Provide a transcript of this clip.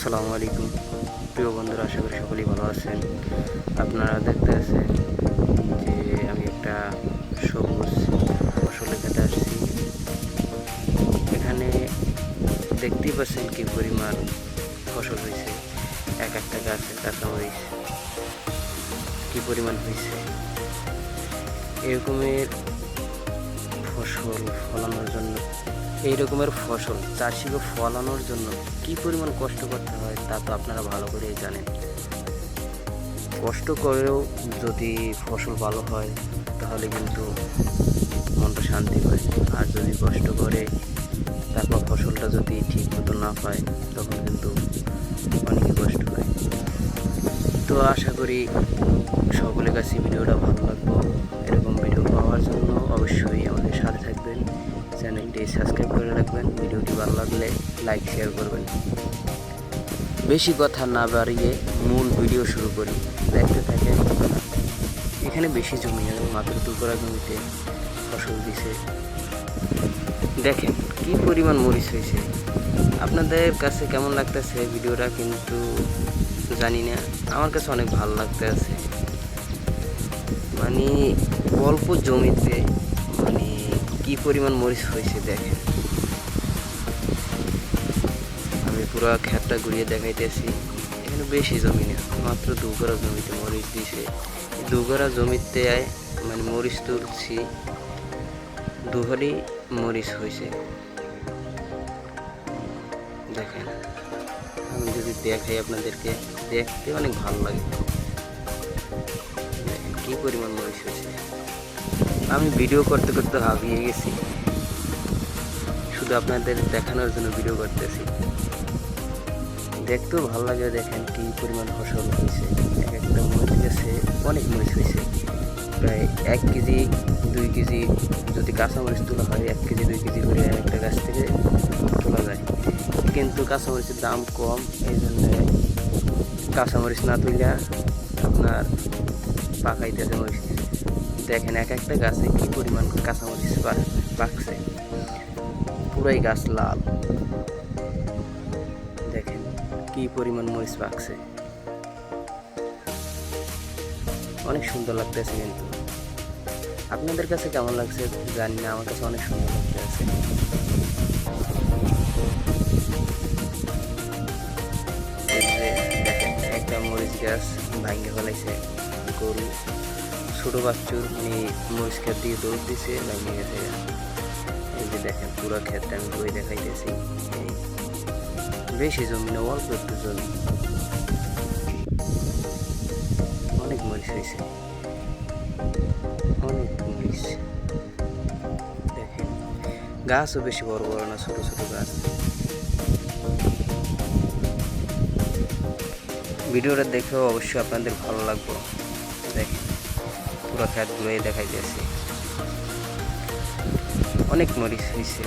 আসসালামু আলাইকুম। প্রিয় বন্ধুরা, আশা করি সকলেই ভালো আছেন। আপনারা দেখতে আছেন যে আমি একটা সবুজ ফসলের খেতে আসছি। এখানে দেখতেই পাচ্ছেন কি পরিমাণ ফসল হয়েছে। এক একটা গাছের গাছে কাঁচামরিচ কি পরিমাণ হয়েছে? এরকমের ফসল ফলানোর জন্য এই রকমের ফসল চাষিকে ফলানোর জন্য কি পরিমাণ কষ্ট করতে হয় তা তো আপনারা ভালো করেই জানেন। কষ্ট করেও যদি ফসল ভালো হয়, তাহলে কিন্তু মনটা শান্তি পায় আর যদি কষ্ট করে তারপর ফসলটা যদি ঠিক মতো না পায়, তখন কিন্তু অনেকই কষ্ট হয় তো আশা করি সকলের কাছে ভিডিওটা ভালো লাগবে লাইক শেয়ার করবেন। বেশি কথা না বাড়িয়ে মূল ভিডিও শুরু করি। দেখতে থাকেন, এখানে বেশি জমি নেই মাত্র দু করা জমিতে ফসল দিছে। দেখেন, কি পরিমাণ মরিচ হয়েছে। আপনাদের কাছে কেমন লাগতেছে ভিডিওটা কিন্তু জানি না। আমার কাছে অনেক ভালো লাগতে আছে মানে অল্প জমিতে মানে কি পরিমাণ মরিচ হয়েছে দেখেন। পুরো ক্ষেতটা ঘুরিয়ে দেখাইতেছি। এখানে বেশি জমি না মাত্র দুগরা জমিতে মরিচ দিছে। দুগরা জমিতে মানে মরিচ তুলছি দুহরি মরিচ হয়েছে দেখেন, আমি যদি দেখাই আপনাদেরকে, দেখতে অনেক ভালো লাগে। কি পরিমাণ মরিচ হয়েছে আমি ভিডিও করতে করতে হাবিয়ে গেছি। শুধু আপনাদের দেখানোর জন্য ভিডিও করতেছি। দেখতেও ভালো লাগে দেখেন কি পরিমাণ ফসল হয়েছে। এক একটা মরিচ গেছে, অনেক মরিচ হয়েছে। প্রায় এক কেজি, দুই কেজি যদি কাঁচামরিচ তোলা হয়, এক কেজি, দুই কেজি করে এক একটা গাছ থেকে তোলা যায়। কিন্তু কাঁচামরিচের দাম কম, এই জন্য কাঁচামরিচ না তুলিয়া আপনার পাকাইতেছে মরিচ। দেখেন এক একটা গাছে কি পরিমাণ কাঁচামরিচ পাকছে পুরাই গাছ লাল। কি পরিমাণ মরিচ পাকছে? অনেক সুন্দর লাগতেছে কিন্তু। আপনাদের কাছে কেমন লাগছে জানি না, আমার কাছে অনেক সুন্দর লাগতেছে। একটা মরিচ গাছ ভাঙ্গে ফেলাইছে গরু। ছোট বাচ্চুর মানে মরিচ ক্ষেত দিয়ে দৌড় দিছে ভেঙে গেছে এই যে দেখেন, পুরো ক্ষেতটা আমি বই দেখাইতেছি। বেশি জমি না, অল্প একটু জমি। অনেক মরিচ হয়েছে। অনেক মরিচ। গাছও বেশি বড় বড় না, ছোট ছোট গাছ। ভিডিওটা দেখেও অবশ্যই আপনাদের ভালো লাগবে। দেখেন, পুরো খ্যাতগুলোই দেখাই যাচ্ছে অনেক মরিচ হয়েছে।